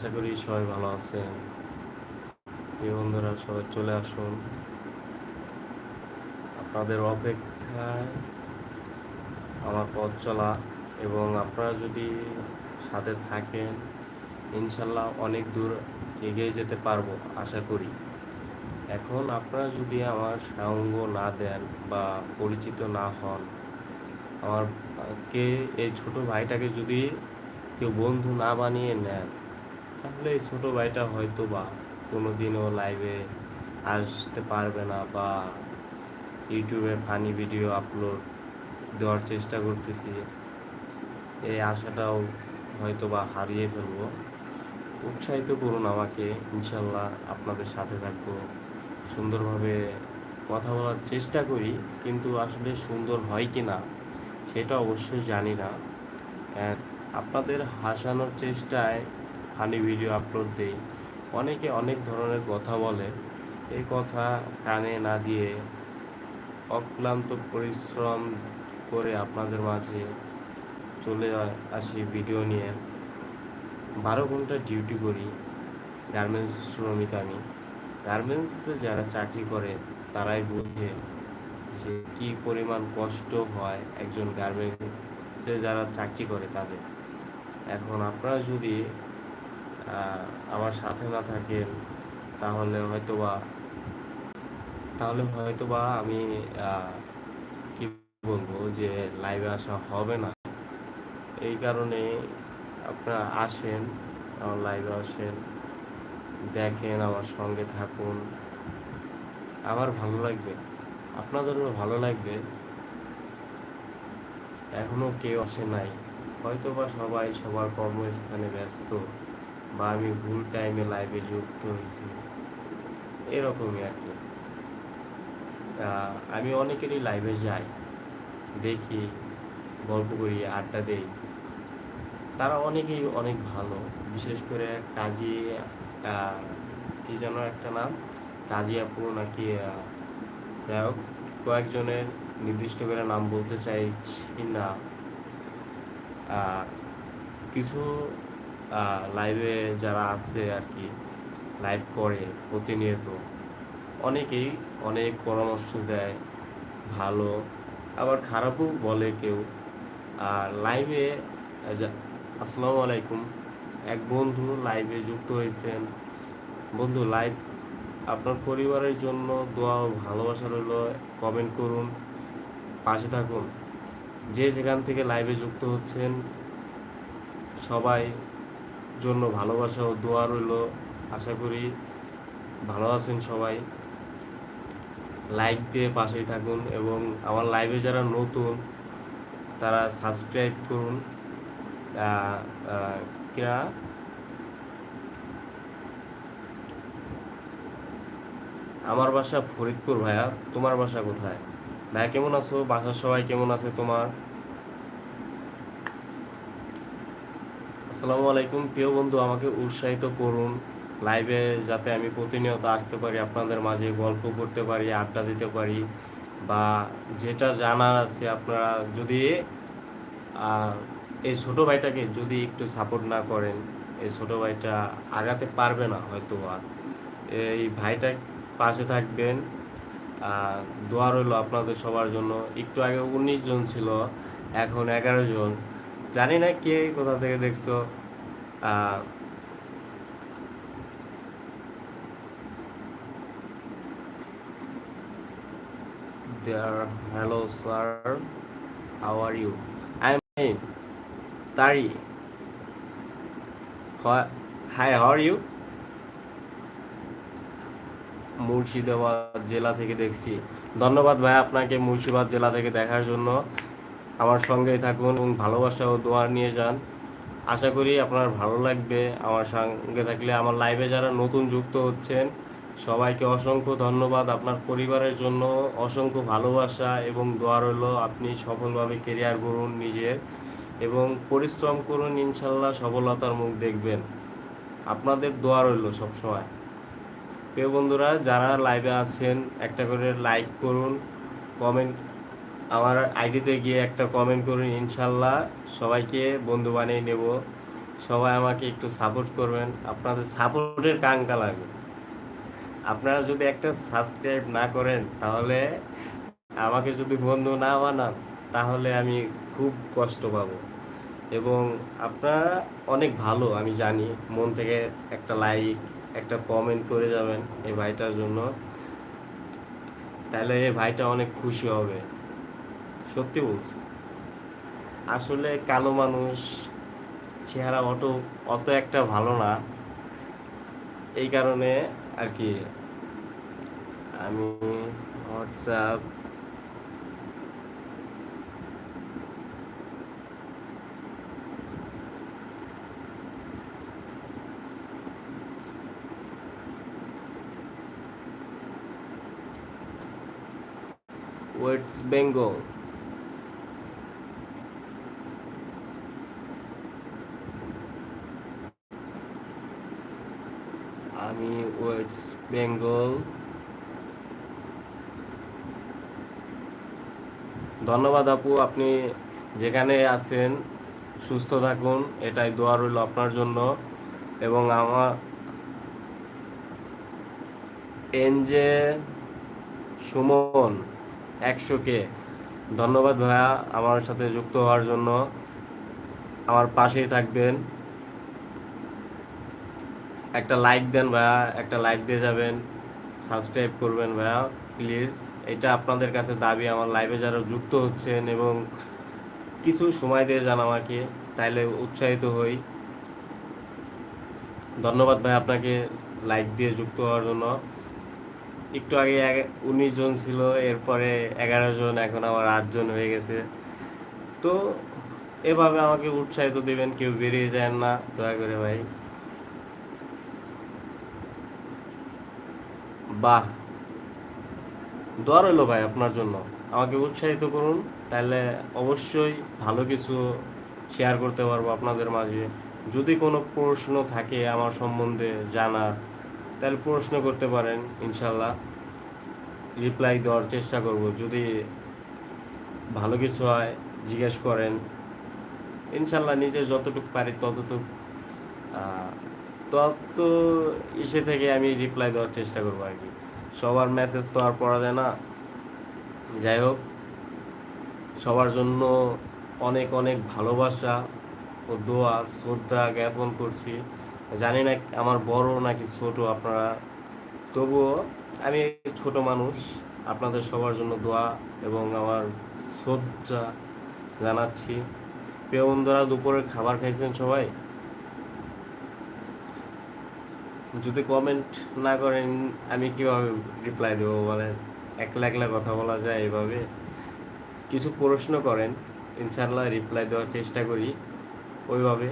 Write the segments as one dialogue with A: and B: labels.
A: আশা করি সবাই ভালো আছেন। এই বন্ধুরা, সবাই চলে আসুন। আপনাদের অপেক্ষায় আমার পথ চলা এবং আপনারা যদি সাথে থাকেন, ইনশাল্লাহ অনেক দূর এগিয়ে যেতে পারব, আশা করি। এখন আপনারা যদি আমার সঙ্গ না দেন বা পরিচিত না হন, আমার কে, এই ছোট ভাইটাকে যদি কেউ বন্ধু না বানিয়ে নেন তাহলে এই ছোটো ভাইটা হয়তো বা কোনো দিনও লাইভে আসতে পারবে না বা ইউটিউবে ফানি ভিডিও আপলোড দেওয়ার চেষ্টা করতেছি। এই আশাটাও হয়তো বা হারিয়ে ফেলব। উৎসাহিত করুন আমাকে, ইনশাল্লাহ আপনাদের সাথে থাকব। সুন্দরভাবে কথা বলার চেষ্টা করি, কিন্তু আসলে সুন্দর হয় কি না সেটা অবশ্যই জানি না। আপনাদের হাসানোর চেষ্টায় ফানি ভিডিও আপলোড দেই। অনেকে অনেক ধরনের কথা বলে। এই কথা কানে না দিয়ে অক্লান্ত পরিশ্রম করে আপনাদের মাঝে চলে আসি ভিডিও নিয়ে। বারো ঘণ্টা ডিউটি করি গার্মেন্টস শ্রমিক আমি। গার্মেন্টসে যারা চাকরি করে, তারাই বোঝে যে কি পরিমাণ কষ্ট হয় একজন গার্মেন্টসে যারা চাকরি করে তাদের। এখন আপনারা যদি আমার সাথে না থাকেন, তাহলে হয়তোবা তাহলে হয়তোবা আমি কি বলব যে লাইভে আসা হবে না। এই কারণে আপনারা আসেন, আমার লাইভে আসেন, দেখেন, আমার সঙ্গে থাকুন। আমার ভালো লাগবে, আপনাদেরও ভালো লাগবে। এখনও কেউ আসে নাই হয়তো বা সবাই সবার কর্মস্থানে ব্যস্ত। বা আমি ভুল টাইমে লাইভে যুক্ত হয়েছি, এরকমই আর কি। আমি অনেকেরই লাইভে যাই, দেখি, গল্প করি, আড্ডা দেই। তারা অনেকেই অনেক ভালো, বিশেষ করে কাজী কি যেন একটা নাম? কাজী আপু নাকি যাই হোক, কয়েকজনের নির্দিষ্ট করে নাম বলতে চাইছি না। কিছু লাইভে যারা আছে আর কি লাইভ করে প্রতিনিয়ত। অনেকেই অনেক পরামর্শ দেয়, ভালো। আবার খারাপও বলে কেউ। আর লাইভে আসসালামু আলাইকুম। এক বন্ধু লাইভে যুক্ত হয়েছেন। বন্ধু লাইভ আপনার পরিবারের জন্য দোয়া ও ভালোবাসা রইল। কমেন্ট করুন, পাশে থাকুন। যে যেখান থেকে লাইভে যুক্ত হচ্ছেন, সবাই জন্য ভালোবাসা ও দোয়া রইল। আশা করি ভালো আছেন সবাই। লাইক দিয়ে পাশেই থাকুন এবং আমার লাইভে যারা নতুন, তারা সাবস্ক্রাইব করুন। কিনা আমার বাসা ফরিদপুর ভাইয়া, তোমার বাসা কোথায়? ভাইয়া কেমন আছো? বাসার সবাই কেমন আছে তোমার? আসসালামু আলাইকুম। প্রিয় বন্ধু, আমাকে উৎসাহিত করুন। লাইভে যাতে আমি প্রতিনিয়ত আসতে পারি, আপনাদের মাঝে গল্প করতে পারি, আড্ডা দিতে পারি, বা যেটা জানার আছে আপনারা যদি এই ছোট ভাইটাকে যদি একটু সাপোর্ট না করেন, এই ছোট ভাইটা আগাতে পারবে না হয়তো আর এই ভাইটা পাশে থাকবেন। দোয়া রইল আপনাদের সবার জন্য। একটু আগে উনিশ জন ছিল, এখন এগারো জন। জানি না কে কোথা থেকে দেখছ hello sir how are you i'm fine tari hi hi, how Murshidabad জেলা থেকে দেখছি। ধন্যবাদ ভাই আপনাকে মুর্শিদাবাদ জেলা থেকে দেখার জন্য। আমার সঙ্গেই থাকুন এবং ভালোবাসা ও দোয়া নিয়ে যান। আশা করি আপনার ভালো লাগবে। আমার সঙ্গে থাকলে আমার লাইভে যারা নতুন যুক্ত হচ্ছেন, সবাইকে অসংখ্য ধন্যবাদ। আপনার পরিবারের জন্য অসংখ্য ভালোবাসা এবং দোয়া রইল। আপনি সফলভাবে কেরিয়ার করুন নিজের এবং পরিশ্রম করুন ইনশাল্লাহ সফলতার মুখ দেখবেন। আপনাদের দোয়া রইল সবসময়। প্রিয় বন্ধুরা, যারা লাইভে আছেন, একটা করে লাইক করুন কমেন্ট আমার আইডিতে গিয়ে একটা কমেন্ট করুন, ইনশাল্লাহ সবাইকে বন্ধু বানিয়ে নেব। সবাই আমাকে একটু সাপোর্ট করবেন। আপনাদের সাপোর্টের কাঙ্কা লাগবে আপনারা যদি একটা সাবস্ক্রাইব না করেন, তাহলে আমাকে যদি বন্ধু না বানান, তাহলে আমি খুব কষ্ট পাবো। এবং আপনারা অনেক ভালো, আমি জানি। মন থেকে একটা লাইক একটা কমেন্ট করে যাবেন এই ভাইটার জন্য। তাহলে এই ভাইটা অনেক খুশি হবে। সত্যি বলছি। আসলে কালো মানুষ চেহারা অত অত একটা ভালো না। এই কারণে আর কি আমি হোয়াটসঅ্যাপ ওয়েস্ট বেঙ্গল আমি ওয়েস্ট বেঙ্গল। ধন্যবাদ আপু, আপনি যেখানে আছেন, সুস্থ থাকুন, এটাই দোয়া রইল আপনার জন্য। এবং আমার এনজে সুমন একশো কে ধন্যবাদ ভাইয়া আমার সাথে যুক্ত হওয়ার জন্য। আমার পাশেই থাকবেন। একটা লাইক দেন ভাইয়া, একটা লাইক দিয়ে যাবেন সাবস্ক্রাইব করবেন ভাইয়া প্লিজ এটা আপনাদের কাছে দাবি, আমার লাইভে যারা যুক্ত হচ্ছেন এবং কিছু সময় দিয়ে যান আমাকে, তাইলে উৎসাহিত হই। ধন্যবাদ ভাই আপনাকে লাইক দিয়ে যুক্ত হওয়ার জন্য। একটু আগে উনিশ জন ছিল, এরপরে এগারো জন, এখন আমার আটজন হয়ে গেছে। তো এভাবে আমাকে উৎসাহিত দেবেন, কেউ বেরিয়ে যায় না, দয়া করে ভাই। বাহ। দোয়া রইল ভাই আপনার জন্য। আমাকে উৎসাহিত করুন, তাহলে অবশ্যই ভালো কিছু শেয়ার করতে পারব আপনাদের মাঝে। যদি কোনো প্রশ্ন থাকে আমার সম্বন্ধে জানার, তাহলে প্রশ্ন করতে পারেন ইনশাল্লাহ রিপ্লাই দেওয়ার চেষ্টা করব। যদি ভালো কিছু হয়, জিজ্ঞেস করেন। ইনশাল্লাহ নিজে যতটুকু পারি ততটুকু তত ইসে থেকে আমি রিপ্লাই দেওয়ার চেষ্টা করব আর কি। সবার মেসেজ তো আর পড়া যায় না। যাই হোক, সবার জন্য অনেক অনেক ভালোবাসা ও দোয়া, শ্রদ্ধা জ্ঞাপন করছি। জানি না আমার বড় নাকি ছোট আপনারা, তবুও আমি ছোট মানুষ, আপনাদের সবার জন্য দোয়া এবং আমার শ্রদ্ধা জানাচ্ছি। প্রিয় বন্ধুরা দুপুরে খাবার খাইছেন সবাই? যদি কমেন্ট না করেন, আমি কীভাবে রিপ্লাই দেবো? বলেন, একলা একলা কথা বলা যায় এভাবে কিছু প্রশ্ন করেন ইনশাল্লাহ রিপ্লাই দেওয়ার চেষ্টা করি ওইভাবে।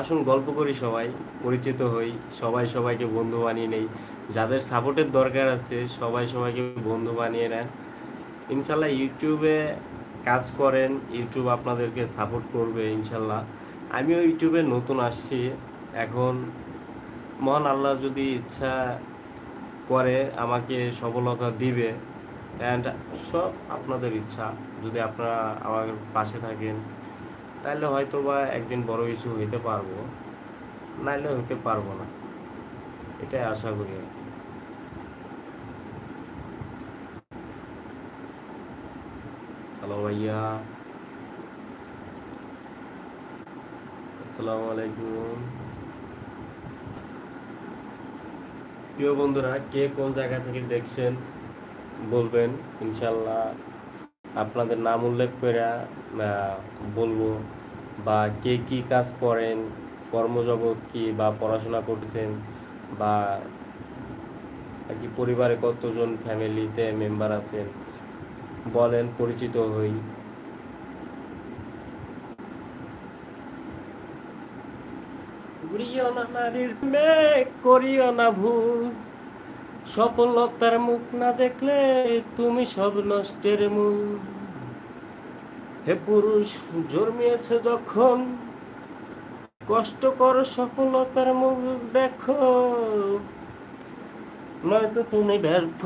A: আসুন, গল্প করি সবাই, পরিচিত হই, সবাই সবাইকে বন্ধু বানিয়ে নেই। যাদের সাপোর্টের দরকার আছে, সবাই সবাইকে বন্ধু বানিয়ে নেন। ইনশাল্লাহ ইউটিউবে কাজ করেন ইউটিউব আপনাদেরকে সাপোর্ট করবে ইনশাল্লাহ আমিও ইউটিউবে নতুন আসছি, এখন মহান আল্লাহ যদি ইচ্ছা করে, আমাকে সফলতা দিবে অ্যান্ড সব আপনাদের ইচ্ছা। যদি আপনারা আমার পাশে থাকেন, তাহলে হয়তো বা একদিন বড় কিছু হইতে পারব, নাইলে হইতে পারব না। এটাই আশা করি। হ্যালো ভাইয়া। আসসালামু আলাইকুম। প্রিয় বন্ধুরা, কে কোন জায়গা থেকে দেখছেন বলবেন ইনশাল্লাহ আপনাদের নাম উল্লেখ করে বলব বা কে কি কাজ করেন, কর্মজগৎ কি বা পড়াশোনা করছেন বা আর কি পরিবারে কতজন ফ্যামিলিতে মেম্বার আছেন, বলেন, পরিচিত হই। ঘুরিও না নারীর মেঘ করিও না ভুল। সফলতার মুখ না দেখলে তুমি সব নষ্টের মূল। হে পুরুষ, জন্মিয়েছ যখন, কষ্ট কর সফলতার মুখ দেখো, নয়তো তুমি ব্যর্থ।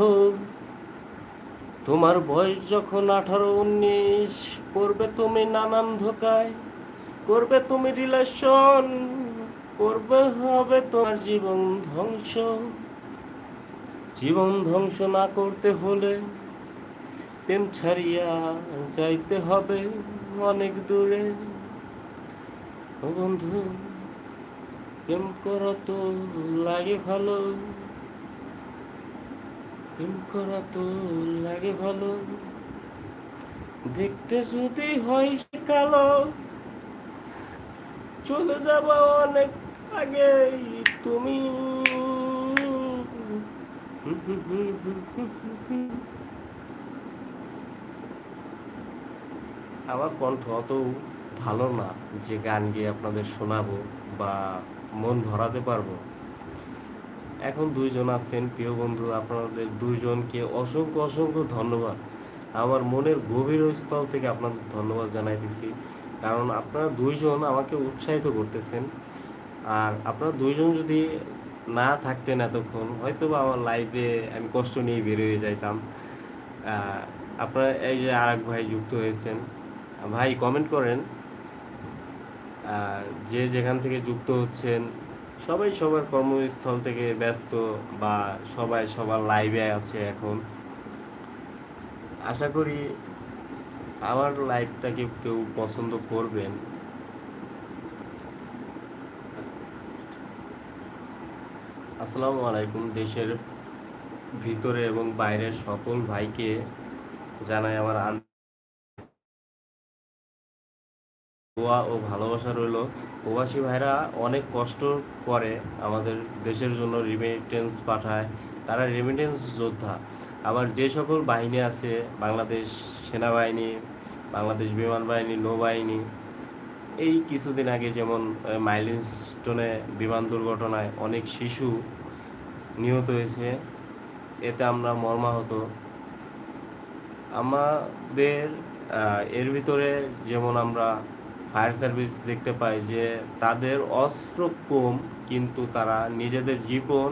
A: তোমার বয়স যখন আঠারো উনিশ পড়বে তুমি নানান ধোকায় করবে তুমি রিলেশন করবে হবে তোমার জীবন ধ্বংস। জীবন ধ্বংস না করতে হলে প্রেম ছাড়িয়া যাইতে হবে অনেক দূরে। ও বন্ধু, প্রেম করা তো, লাগে ভালো। প্রেম করা তো, লাগে ভালো। দেখতে যদি হয় কালো, চলে যাব অনেক আগে তুমি। আমার কণ্ঠ অত ভালো না যে গান গিয়ে আপনাদের শোনাবো বা মন ভরাতে পারব। এখন দুইজন আছেন, প্রিয় বন্ধু, আপনাদের দুইজনকে অসংখ্য অসংখ্য ধন্যবাদ। আমার মনের গভীর স্থল থেকে আপনাদের ধন্যবাদ জানাইতেছি। কারণ আপনারা দুইজন আমাকে উৎসাহিত করতেছেন। আর আপনারা দুইজন যদি না থাকতেন এতক্ষণ হয়তো বা আমার লাইফে আমি কষ্ট নিয়ে বের হয়ে যাইতাম। আপনারা এই যে আর ভাই যুক্ত হয়েছেন, ভাই কমেন্ট করেন যে যেখান থেকে যুক্ত হচ্ছেন, সবাই সবার কর্মস্থল থেকে ব্যস্ত বা সবাই সবার লাইভে আছে এখন। আশা করি আমার লাইভটাকে কেউ পছন্দ করবেন। আসসালামু আলাইকুম, দেশের ভিতরে এবং বাইরের সকল ভাইকে জানাই আমার দোয়া ও ভালোবাসা রইল। প্রবাসী ভাইরা অনেক কষ্ট করে আমাদের দেশের জন্য রিমিটেন্স পাঠায়। তারা রিমিটেন্স যোদ্ধা। আবার যে সকল বাহিনী আছে, বাংলাদেশ সেনাবাহিনী, বাংলাদেশ বিমান বাহিনী, নৌবাহিনী এই কিছুদিন আগে যেমন মাইলস্টোনে বিমান দুর্ঘটনায় অনেক শিশু নিহত হয়েছে, এতে আমরা মর্মাহত। আমাদের এর ভিতরে যেমন আমরা ফায়ার সার্ভিস দেখতে পাই যে তাদের অস্ত্র কম, কিন্তু তারা নিজেদের জীবন